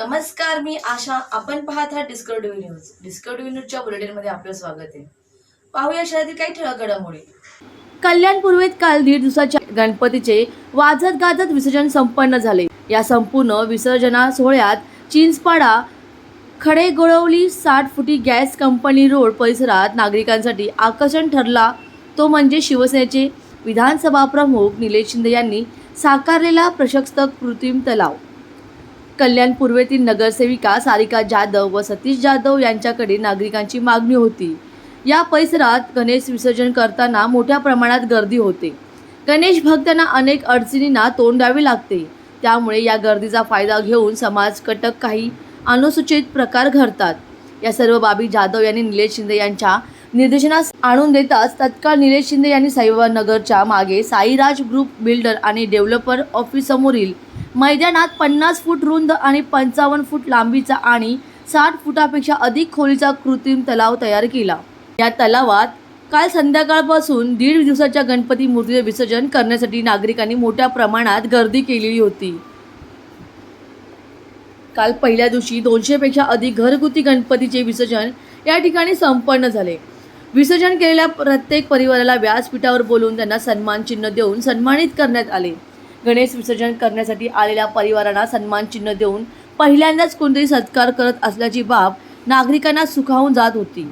नमस्कार मी आशा. आपण पाहत आहात डिस्कवरी न्यूज डिस्कवरी न्यूजच्या बुलेटिनमध्ये आपलं स्वागत आहे. पाहूया शहरातील काही ठळक घडामोडी. कल्याण पूर्वेत काल दीड दिवसाच्या गणपतीचे वाजत गाजत विसर्जन संपन्न झाले. या संपूर्ण विसर्जना सोहळ्यात चिंचपाडा खडेगोळवली साठ फुटी गॅस कंपनी रोड परिसरात नागरिकांसाठी आकर्षण ठरला. तो म्हणजे शिवसेनेचे विधानसभा प्रमुख निलेश शिंदे यांनी साकारलेला प्रशस्त कृत्रिम तलाव. कल्याण पूर्वेतील नगरसेविका सारिका जाधव व सतीश जाधव यांच्याकडे नागरिकांची मागणी होती. या परिसरात गणेश विसर्जन करताना मोठ्या प्रमाणात गर्दी होते. गणेश भक्तांना अनेक अडचणींना तोंड द्यावे लागते. त्यामुळे या गर्दीचा फायदा घेऊन समाज कटक काही अनुसूचित प्रकार घडतात. या सर्व बाबी जाधव यांनी निलेश शिंदे यांच्या निर्देशनास आणून देताच तत्काळ निलेश शिंदे यांनी साईबाबा मागे साईराज ग्रुप बिल्डर आणि डेव्हलपर ऑफिस समोरील मैदानात पन्नास फूट रुंद आणि पंचावन्न फूट लांबीचा आणि साठ फुटापेक्षा अधिक खोलीचा कृत्रिम तलाव तयार केला. या तलावात काल संध्याकाळपासून दीड दिवसाच्या गणपती मूर्तीचे विसर्जन करण्यासाठी नागरिकांनी मोठ्या प्रमाणात गर्दी केलेली होती. काल पहिल्या दिवशी दोनशेपेक्षा अधिक घरगुती गणपतीचे विसर्जन या ठिकाणी संपन्न झाले. विसर्जन केलेल्या प्रत्येक परिवाराला व्यासपीठावर बोलून त्यांना सन्मान चिन्ह देऊन सन्मानित करण्यात आले. गणेश विसर्जन करण्यासाठी आलेल्या परिवारांना सन्मान चिन्ह देऊन पहिल्यांदाच कोणतरी सत्कार करत असल्याची बाब नागरिकांना सुखावून जात होती.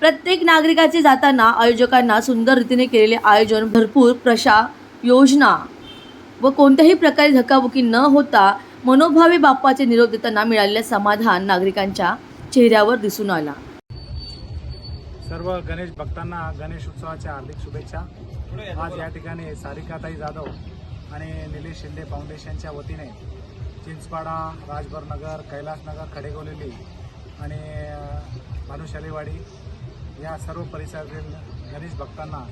प्रत्येक नागरिकाचे जाताना आयोजकांना सुंदर रीतीने केलेले आयोजन भरपूर प्रशा योजना व कोणत्याही प्रकारे धक्काबुकी न होता मनोभावी बाप्पाचे निरोप देताना मिळालेले समाधान नागरिकांच्या चेहऱ्यावर दिसून आला. सर्व गणेश भक्तांना गणेश उत्सवाच्या हार्दिक शुभेच्छा. आज या ठिकाणी सारिकाताई जाधव आणि निलेश शिंदे फाउंडेशनच्या वतीने चिंचपाडा राजभरनगर कैलासनगर खडेगोलेली आणि भानुशालीवाडी या सर्व परिसरातील गणेश भक्तांना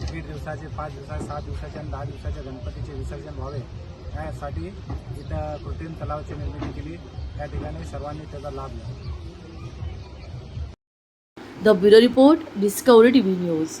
दीड दिवसाचे पाच दिवसाचे सात दिवसाचे आणि दहा दिवसाच्या गणपतीचे विसर्जन व्हावे. यासाठी इथं कृत्रिम तलावाची निर्मिती केली. त्या ठिकाणी सर्वांनी त्याचा लाभ घ्यावा. The bureau report Discovery TV news.